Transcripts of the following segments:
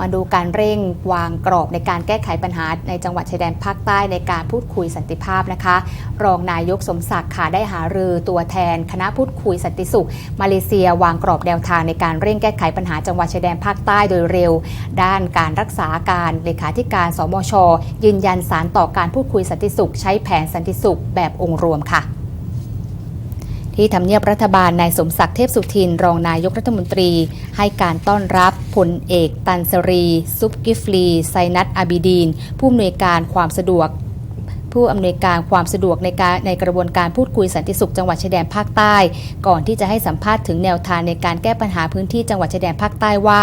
มาดูการเร่งวางกรอบในการแก้ไขปัญหาในจังหวัดชายแดนภาคใต้ในการพูดคุยสันติภาพนะคะ รองนายกสมศักดิ์ค่ะได้หารือตัวแทน คณะพูดคุยสันติสุข มาเลเซียวางกรอบแนวทางในการเร่งแก้ไขปัญหาจังหวัดชายแดนภาคใต้โดยเร็ว ด้านการรักษาการเลขาธิการสมช ยืนยันสารต่อการพูดคุยสันติสุข ใช้แผนสันติสุขแบบองค์รวมค่ะ ที่ทำเนียบรัฐบาลนายสมศักดิ์เทพสุทิน รองนายกรัฐมนตรี ให้การต้อนรับพลเอก ตันสรี ซุปกิฟลีไซนัตอาบิดีน ผู้อำนวยการความสะดวก ผู้อำนวยการความสะดวกในการในกระบวนการพูดคุยสันติสุขจังหวัดชายแดนภาคใต้ ก่อนที่จะให้สัมภาษณ์ถึงแนวทางในการแก้ปัญหาพื้นที่จังหวัดชายแดนภาคใต้ว่า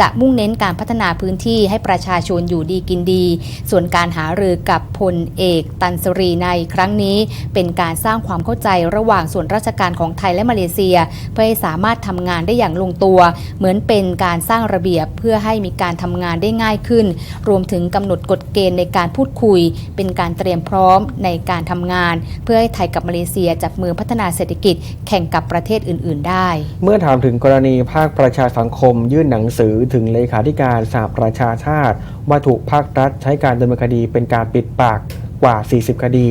จะมุ่งเน้นการพัฒนาพื้นที่ให้ประชาชนอยู่ดีกินดี ส่วนการหารือกับพลเอก ตันสรีในครั้งนี้ เป็นการสร้างความเข้าใจระหว่างส่วนราชการของไทยและมาเลเซีย เพื่อให้สามารถทำงานได้อย่างลงตัว เหมือนเป็นการสร้างระเบียบเพื่อให้มีการทำงานได้ง่ายขึ้น รวมถึงกำหนดกฎเกณฑ์ในการพูดคุย เป็นการเตรียมพร้อมในการทำงาน เพื่อให้ไทยกับมาเลเซียจับมือพัฒนาเศรษฐกิจแข่งกับประเทศอื่น ๆ ได้ เมื่อถามถึงกรณีภาคประชาสังคม ยื่นหนังสือถึงเลขาธิการสหประชาชาติ ว่าถูกภาครัฐใช้การดำเนินคดีเป็นการปิดปากกว่า 40 คดี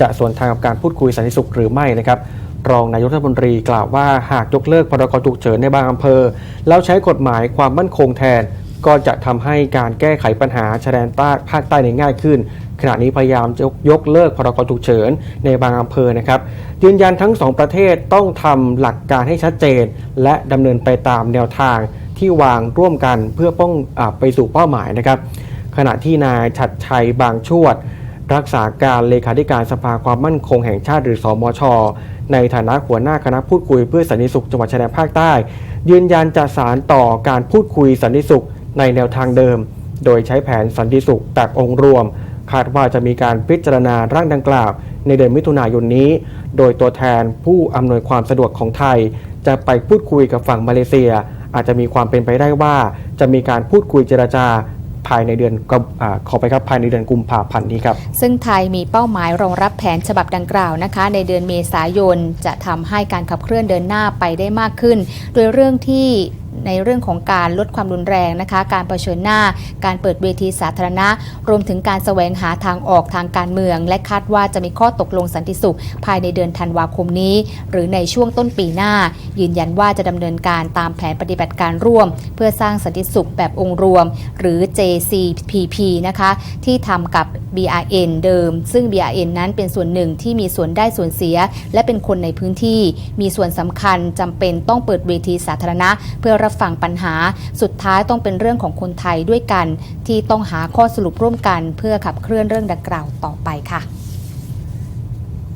จะส่วนทางกับการพูดคุยสันติสุขหรือไม่นะครับรองนายกรัฐมนตรีกล่าวว่าหากยกเลิกพรกฉุกเฉินในบางอำเภอ แล้วใช้กฎหมายความมั่นคงแทน ก็จะทำให้การแก้ไขปัญหาชายแดนใต้ภาคใต้ในง่ายขึ้น ขณะนี้พยายามจะยกเลิกพรกฉุกเฉินในบางอำเภอนะครับ ยืนยันทั้งสองประเทศต้องทำหลักการให้ชัดเจน และดำเนินไปตามแนวทางที่วางร่วมกันเพื่อป้องอไปสู่เป้าหมายนะครับ ขณะที่นายฉัดชัยบางชวด รักษาการเลขาธิการสภาความมั่นคงแห่งชาติหรือสอมชในฐานะหัวหน้าคณะพูดคุยเพื่อสันติสุขจังหวัดชายแดนภาคใต้ ยืนยันจะสารต่อการพูดคุยสันติสุข ในแนวทางเดิม โดยใช้แผนสันติสุขแบบองค์รวม คาดว่าจะมีการพิจารณาร่างดังกล่าว ในเดือนมิถุนายนนี้ โดยตัวแทนผู้อำนวยความสะดวกของไทย จะไปพูดคุยกับฝั่งมาเลเซีย อาจจะมีความเป็นไปได้ว่า จะมีการพูดคุยเจรจาภายในเดือนกอาขอไปครับภายในเดือนกุมภาพันธ์นี้ครับซึ่งไทยมีเป้าหมายรองรับแผนฉบับดังกล่าวนะคะ ในเดือนเมษายนจะทำให้การขับเคลื่อนเดินหน้าไปได้มากขึ้น โดยเรื่องที่ ในเรื่องของการลดความรุนแรงนะคะ การเผชิญหน้า การเปิดเวทีสาธารณะ รวมถึงการแสวงหาทางออกทางการเมือง และคาดว่าจะมีข้อตกลงสันติสุข ภายในเดือนธันวาคมนี้ หรือในช่วงต้นปีหน้า ยืนยันว่าจะดำเนินการตามแผนปฏิบัติการร่วม เพื่อสร้างสันติสุขแบบองค์รวม หรือ JCPP นะคะที่ทำกับ BRN เดิม ซึ่ง BRN นั้นเป็นส่วนหนึ่งที่มีส่วนได้ส่วนเสีย และเป็นคนในพื้นที่ มีส่วนสำคัญจำเป็นต้องเปิดเวทีสาธารณะ เพื่อรับฟังปัญหา สุดท้ายต้องเป็นเรื่องของคนไทยด้วยกัน ที่ต้องหาข้อสรุปร่วมกัน เพื่อขับเคลื่อนเรื่องดังกล่าวต่อไปค่ะ